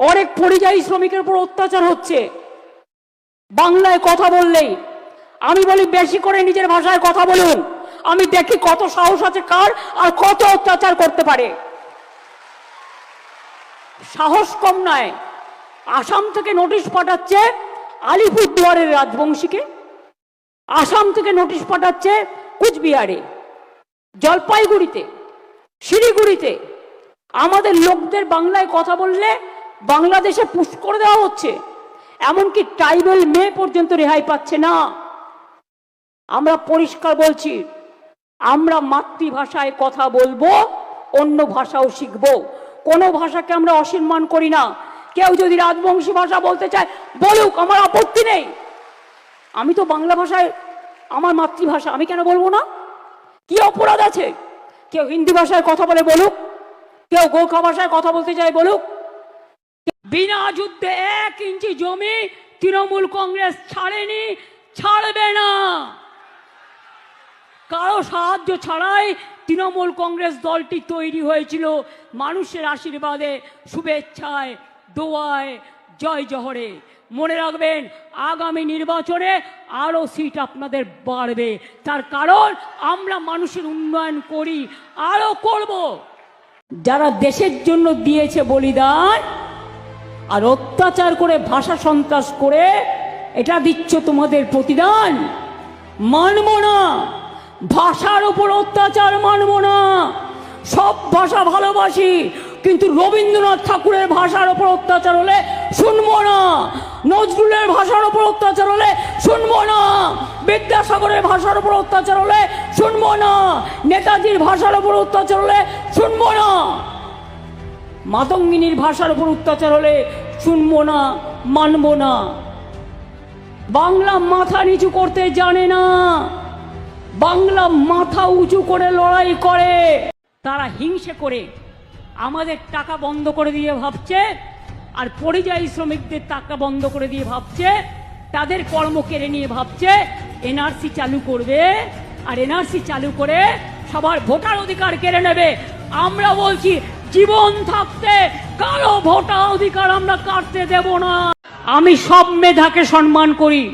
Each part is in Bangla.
অনেক পরিযায়ী শ্রমিকের উপর অত্যাচার হচ্ছে। বাংলায় কথা বললেই, আমি বলি বেশি করে নিজের ভাষায় কথা বলুন। আমি দেখি কত সাহস আছে কার আর কত অত্যাচার করতে পারে। সাহস কম নয়। আসাম থেকে নোটিশ পাঠাচ্ছে আলিপুরদুয়ারের রাজবংশীকে। আসাম থেকে নোটিশ পাঠাচ্ছে কুচবিহারে, জলপাইগুড়িতে, শিলিগুড়িতে। আমাদের লোকদের বাংলায় কথা বললে বাংলাদেশে পুশ করে দেওয়া হচ্ছে। এমনকি ট্রাইবেল মেয়ে পর্যন্ত রেহাই পাচ্ছে না। আমরা পরিষ্কার বলছি, আমরা মাতৃভাষায় কথা বলব, অন্য ভাষাও শিখব। কোনো ভাষাকে আমরা অসম্মান করি না। কেউ যদি রাজবংশী ভাষা বলতে চায়, বলুক, আমার আপত্তি নেই। আমি তো বাংলা ভাষায় আমার মাতৃভাষা, আমি কেন বলব না? কি অপরাধ আছে? কেউ হিন্দি ভাষায় কথা বলে বলুক, কেউ গোর্খা ভাষায় কথা বলতে চায় বলুক বিনা যুদ্ধে এক ইঞ্চি জমি তৃণমূল কংগ্রেস ছাড়েনি, ছাড়বে না। কারও সাহায্য ছাড়াই তৃণমূল কংগ্রেস দলটি তৈরি হয়েছিল। মানুষের আশীর্বাদে, শুভেচ্ছায়, দোয়ায়, জয় জহরে। মনে রাখবেন, আগামী নির্বাচনে আরও সিট আপনাদের বাড়বে। তার কারণ আমরা মানুষের উন্নয়ন করি, আরও করব। যারা দেশের জন্য দিয়েছে বলিদান আর অত্যাচার করে ভাষা সন্ত্রাস করে, এটা দিচ্ছ তোমাদের প্রতিদান। মানব না। ভাষার উপর অত্যাচার মানব না। সব ভাষা ভালোবাসি, কিন্তু রবীন্দ্রনাথ ঠাকুরের ভাষার উপর অত্যাচার হলে শুনব না। নজরুলের ভাষার উপর অত্যাচার হলে শুনব না। বিদ্যাসাগরের ভাষার উপর অত্যাচার হলে শুনব না। নেতাজির ভাষার উপর অত্যাচার হলে শুনব না। মাতঙ্গিনীর ভাষার উপর অত্যাচার হলে শুনব না, মানবো না। বাংলা মাথা নিচু করতে জানে না। বাংলা মাথা উঁচু করে লড়াই করে। তারা হিংসে করে, আমাদের টাকা বন্ধ করে দিয়ে ভাবছে, আর পরিযায়ী শ্রমিকদের টাকা বন্ধ করে দিয়ে ভাবছে, তাদের কর্ম কেড়ে নিয়ে ভাবছে এনআরসি চালু করবে, আর এনআরসি চালু করে সবার ভোটার অধিকার কেড়ে নেবে। আমরা বলছি জীবন থাকতে কারও ভোটা অধিকার আমরা কাটতে দেব না। আমি সব মেধাকে সম্মান করি।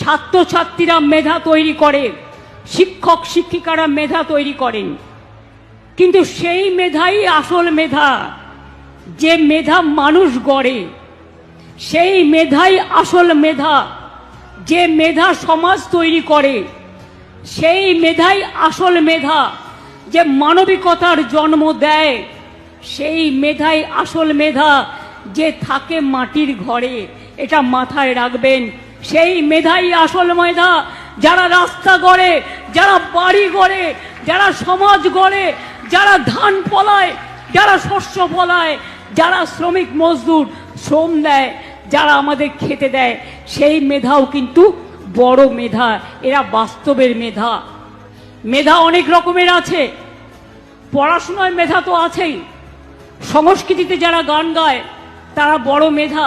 ছাত্রছাত্রীরা মেধা তৈরি করে। শিক্ষক, শিক্ষিকারা মেধা তৈরি করেন কিন্তু সেই মেধাই আসল মেধা। যে মেধা মানুষ গড়ে, সেই মেধাই আসল মেধা। যে মেধা সমাজ তৈরি করে, সেই মেধাই আসল মেধা। যে মানবিকতার জন্ম দেয় সেই মেধাই আসল মেধা যে থাকে মাটির ঘরে, এটা মাথায় রাখবেন। সেই মেধাই আসল মেধা যারা রাস্তা গড়ে, যারা বাড়ি গড়ে, যারা সমাজ গড়ে, যারা ধান ফলায়, যারা শস্য ফলায়, যারা শ্রমিক মজদুর শ্রম দেয়, যারা আমাদের খেতে দেয়, সেই মেধাও কিন্তু বড় মেধা, এরা বাস্তবের মেধা। মেধা অনেক রকমের আছে পড়াশোনায় মেধা তো আছেই। সংস্কৃতিতে যারা গান গায় তারা বড় মেধা।